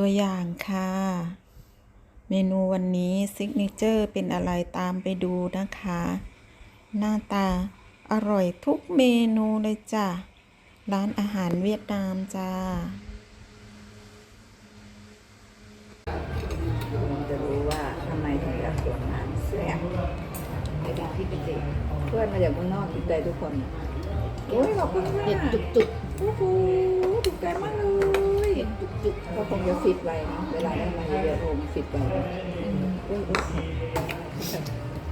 ตัวอย่างค่ะ เมนูวันนี้ซิกเนเจอร์เป็นอะไรตามไปดูนะคะ หน้าตาอร่อยทุกเมนูเลยจ้ะ ร้านอาหารเวียดนามจ้าจะรู้ว่าทำไมถึงอยากสวนงานแซ่บในการที่เป็นเด็กเพื่อนมาจากเมืองนอกติดใจทุกคนอะโอ้ยขอบคุณมากเห็ดจุกจุกโอ้โหถูกใจมากเลย จุกจุกก็คงจะฟิตไว้เนอะเวลาได้มาเยอะๆโอ้ฟิตไว้อืมอุ้ยอุ้ย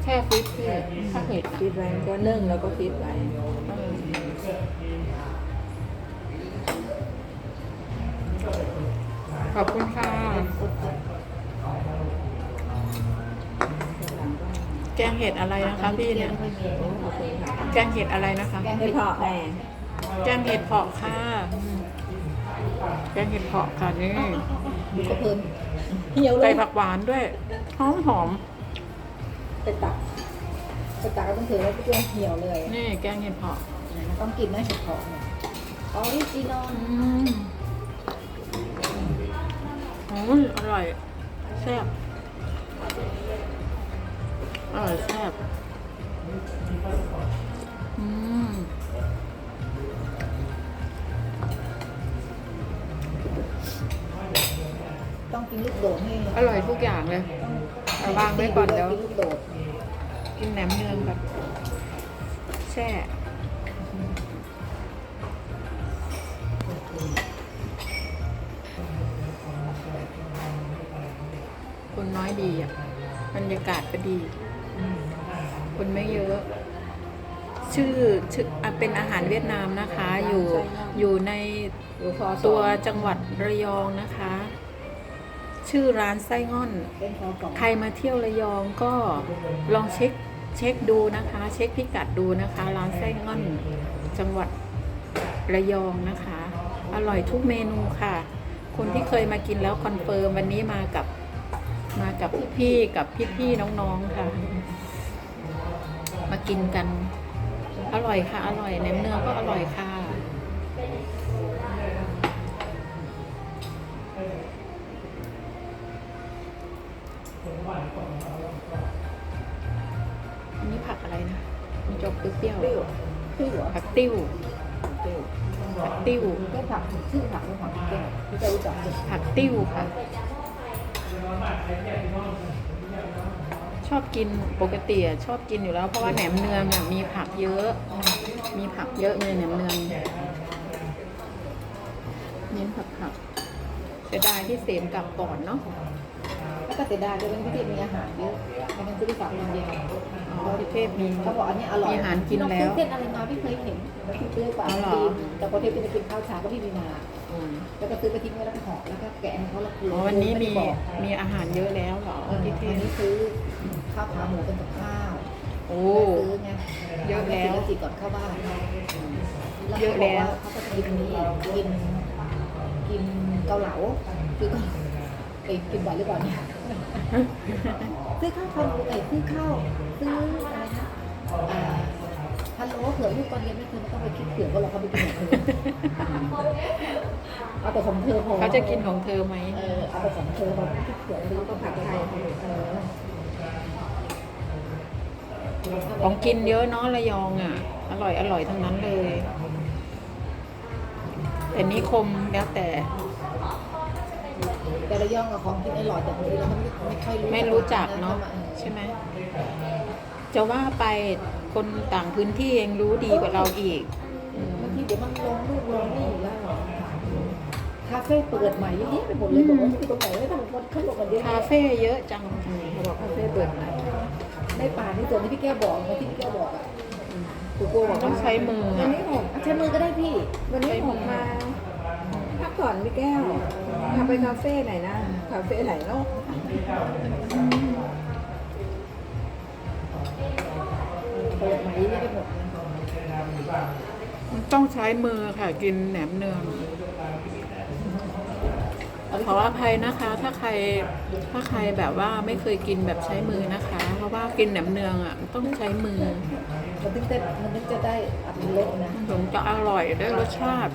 แช่ฟิตพี่ถ้าเห็ดฟิตไว้ก็นึ่งแล้วก็ฟิตไว้ขอบคุณค่ะ แกงเห็ดอะไรนะคะพี่เนี่ย แกงเห็ดอะไรนะคะแกงเห็ดเพาะแม่แกงเห็ดเผาะค่ะอืม แกงเห็ดเผาะค่ะนี่ดูกระเพิ่มเหี่ยวเลใส่ยผักหวานด้วย หอมหอมไปตักไปตักก็ต้องถือว่าเพื่อนเหี่ยวเลยๆนี่แกงเห็ดเผาะต้องกินนะเห็ดเพาะเนี่ยออริจินอลอืมโอ้ยอร่อยแซ่บอร่อยแซ่บอืม กินลูกโดดให้อร่อยทุกอย่างเลยเอาวางไว้ก่อนเดี๋ยวกินลูกโดดกินแหนมเนืองแบบแช่คนน้อยดีอะบรรยากาศก็ดี คนไม่เยอะ ชื่อชื่ออะเป็นอาหารเวียดนามนะคะ อยู่อยู่ในตัวจังหวัดระยองนะคะ ชื่อร้านไส้ง่อนเป็นคอสองใครมาเที่ยวระยองก็ลองเช็คเช็คดูนะคะ เช็คพิกัดดูนะคะ ร้านไส้ง่อนจังหวัดระยองนะคะ อร่อยทุกเมนูค่ะ คนที่เคยมากินแล้วคอนเฟิร์มวันนี้มากับมากับพี่ๆกับพี่ๆน้องๆค่ะ มากินกัน อร่อยค่ะ อร่อยแหนมเนืองก็อร่อยค่ะ เปรี้ยวเปรี้ยวเปรี้ยวเหรอๆผักติ้วเปรี้ยวผักติ้วแค่ผักชื่อผักเป็นผักแก้วที่จะรู้จักเป็นผักติ้วค่ะ ชอบกินปกติอะชอบกินอยู่แล้ว เพราะว่าแหนมเนืองอะมีผักเยอะ มีผักเยอะเลยแหนมเนืองเน้นผักผักเสียดายที่เสมกลับก่อนเนาะแล้ว ก็เสียดายด้วยที่มีอาหารเยอะไม่งั้นซื้อฝากคนเดียวอ๋อที่เทพมีเขาบอกอันนี้อร่อยมีอาหารกินแล้วพี่องซื้อเส้นอะไรมาพี่เคยเห็นพี่ซื้อไปอ๋อเหรอทีมแต่พอเทปพี่จะกินข้าวเช้าก็พี่มีมาอืมแล้วก็ซื้อไปทิ้งไว้แล้วก็ห่อแล้วก็แกะให้เขาแล้วอ๋อวันนี้มีไได้บอกมีอาหารเยอะแล้วเหรอเออที่เทวันพนี้ซื้อข้าวขาหมูเป็นกับข้าวโอ้ซื้อไงเยอะแล้วซื้อจิก่อนเข้าบ้านเยอะแล้วเขาก็จะกินนี่กินกินเกาเหลาซื้อก่อน ไปกินบ่อยหรือเปล่าเนี่ยซื้อข้าวขาหมูเอ้ยซื้อข้าวซื้ออะไรนะอ่าฮัลโหลเผื่อลูกตอนเรียนไม่เคยไม่ต้องไปคิดเผื่อเพราะเราเขาไปกินของเธอเอาแต่ของเธอพอเขาจะกินของเธอไหมเออเอาแต่ของเธอเราไม่คิดเผื่อเราก็ผัดไทยเออของกินเยอะเนาะระยองอะ อร่อยอร่อยทั้งนั้นเลย แต่นิคมแล้วแต่ แต่ระยองกับของกินอร่อยแต่บางทีเราไม่ไม่ค่อยรู้ไม่รู้จักเนาะออใช่ไหมจะว่าไปคนต่างพื้นที่เองรู้ดีกว่าเราอีกอืมบางทีเดี๋ยวมันลงรูปลงนี่อยู่แล้วคาเฟ่เปิดใหม่เยอะแยะไปหมดเลยบอกว่าที่ตรงไหนไม่ต้องคนเขาบอกกันเยอะคาเฟ่เยอะจังเขาบอกคาเฟ่เปิดใหม่ในป่าที่ส่วนที่พี่แก้วบอกมาที่พี่แก้วบอกอะกูกลัวบอกต้องใช้มือวัอะนนี้ผมใช้มือก็ได้พี่ วันนี้ผมมาพักผ่อนพี่แก้ว พาไปคาเฟ่ไหนนะ คาเฟ่ไหนเนาะเปิดใหม่เยอะแยะไปหมดมันต้องใช้มือค่ะกินแหนมเนืองขออภัยนะคะ ถ้าใครถ้าใครแบบว่าไม่เคยกินแบบใช้มือนะคะ เพราะว่ากินแหนมเนืองอะมันต้องใช้มือมันถึงจะมันถึงจะได้อัตรสนะถึงจะอร่อยได้รสชาติ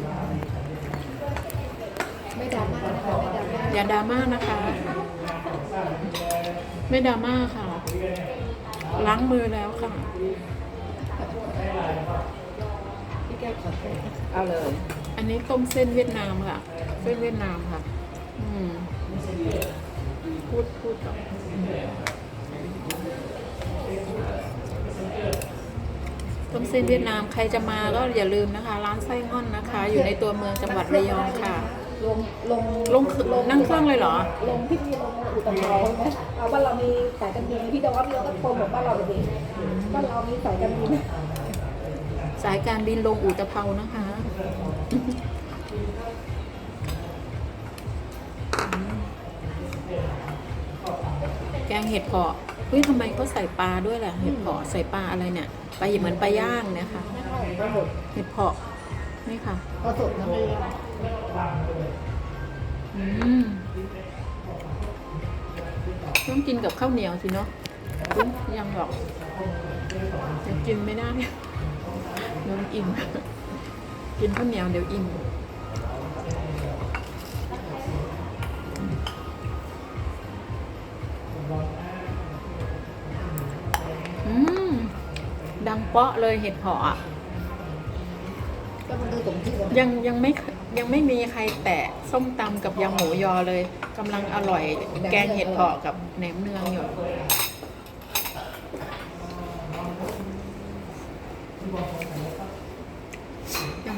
ไม่ดราม่านะคะไม่ดราม่าอย่าดราม่านะคะ ไม่ดราม่าค่ะ ล้างมือแล้วค่ะ พี่แก้วขอโทษนะคะเอาเลย อันนี้ต้มเส้นเวียดนามค่ะ เส้นเวียดนามค่ะ อืมพูดพูดก่อนต้มเส้นเวียดนามใครจะมาก็อย่าลืมนะคะ ร้านไส้ง่อนนะคะ อยู่ในตัวเมืองจังหวัดระยองค่ะ ลงลงลงนั่งเครื่องเลยเหรอ ลงพี่มีลงอุตภเปาใช่ไหมเอาบ้านเรามีสายการบินพี่ดอกพี่ดอกก็โปรโมทบ้านเราเลยดิบ้านเรามีสายการบินสายการบินลงอุตภเปานะคะ แกงเห็ดเผาะเฮ้ยทำไมเขาใส่ปลาด้วยล่ะ เห็ดเผาะใส่ปลาอะไรเนี่ยปลาเหมือนปลาย่างเนี่ยค่ะก็สดเห็ดเผาะ นี่ค่ะก็สดนะไม่ยากอืมต้องกินกับข้าวเหนียวสิเนาะอุ๊ยยังหรอกยังกินไม่ได้เดี๋ยวอิ่มกินข้าวเหนียวเดี๋ยวอิ่มอืมดังเปาะเลยเห็ดเผาะอะ ก็มันคือสมที่เลยยังยังไม่ยังไม่มีใครแตะส้มตำกับยำหมูยอเลยกำลังอร่อยแกงเห็ดเผาะกับแหนมเนืองอยู่ยัง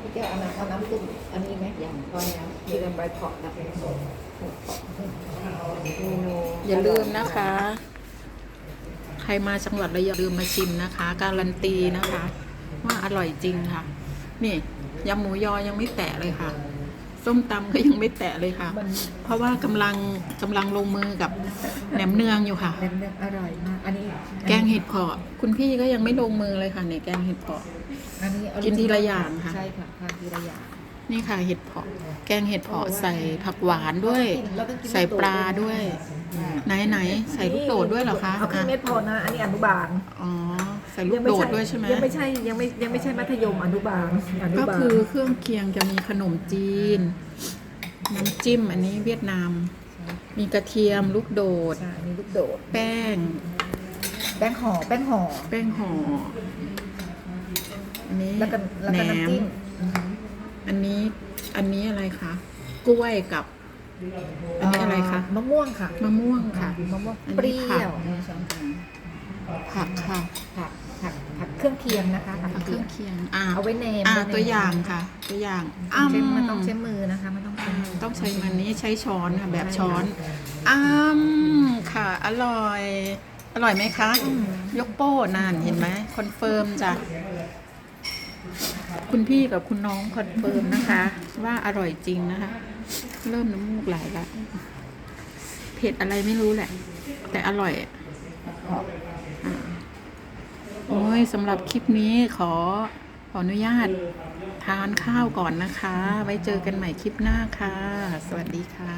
พี่แก้วเอาน้ำเอาน้ำซุปอันนี้ไหมยังพอแล้วกินกันใบเผาะนะอย่าลืมนะคะ ใครมาจังหวัดระยองอย่าลืมมาชิมนะคะ การันตีนะคะ ว่าอร่อยจริงค่ะ นี่ยำหมูยอยังไม่แตะเลยค่ะ ส้มตำก็ยังไม่แตะเลยค่ะมันเพราะว่ากำลังกำลังลงมือกับแหนมเนืองอยู่ค่ะเนื้ออร่อยมาก อันนี้แกงเห็ดเผาะคุณพี่ก็ยังไม่ลงมือเลยค่ะเนี่ยแกงเห็ดเผาะอันนี้ออริกินทีจิละอย่างค่ะ ใช่ค่ะทานทีละอย่าง นี่ค่ะเห็ดเผาะแกงเห็ดเผาะใส่ผักหวานด้วยแล้วก็กินใส่ปลาด้วย ไหนไหนใส่ลูกโดดด้วยเหรอคะเอาครึ่งเม็ดพอนะ อันนี้อนุบาลอ๋อใส่ลูกโดดด้วยใช่ไหมยังไม่ใช่ยังไม่ยังไม่ใช่มัธยมอนุบาลอนุก็บาลคือเครื่องเคียงจะมีขนมจีน น้ำจิ้มอันนี้เวียดนาม มีกระเทียมลูกโดดใช่อันนี้ลูกโดด แป้ง แป้งห่อแป้งห่อแป้งห่ออันนี้แล้วก็แล้วแหนก็น้ำมจิ้ม อันนี้อันนี้อะไรคะกล้วยกับ อันนี้อะไรคะมะม่วงค่ะมะม่วงค่ะมะม่วงอันเปนี้รี้ผักยวผักค่ะผักผักผักเครื่องเคียงนะคะผักผักเคเครื่รื่อองงเคียงอ่าเอาไว้เนมอ่าไว้เนมตัวอย่างค่ะ ตัวอย่างอ้าใช้มันต้องใช้มือนะคะมันต้องใช้มือต้องใช้มันนี้ใช้ช้อนค่ะแบบช้อนอ้ามค่ะ อร่อย อร่อยไหมคะ ยกโป้นานเห็นไหมคอนเฟิร์มจ้ะ คุณพี่กับคุณน้องคอนเฟิร์มนะคะ ว่าอร่อยจริงนะคะ เริ่มน้ำมูกไหลละเผ็ดอะไรไม่รู้แหละ แต่อร่อยอโอ้ยสำหรับคลิปนี้ขอขออนุญาตทานข้าวก่อนนะคะ ไว้เจอกันใหม่คลิปหน้าค่ะ สวัสดีค่ะ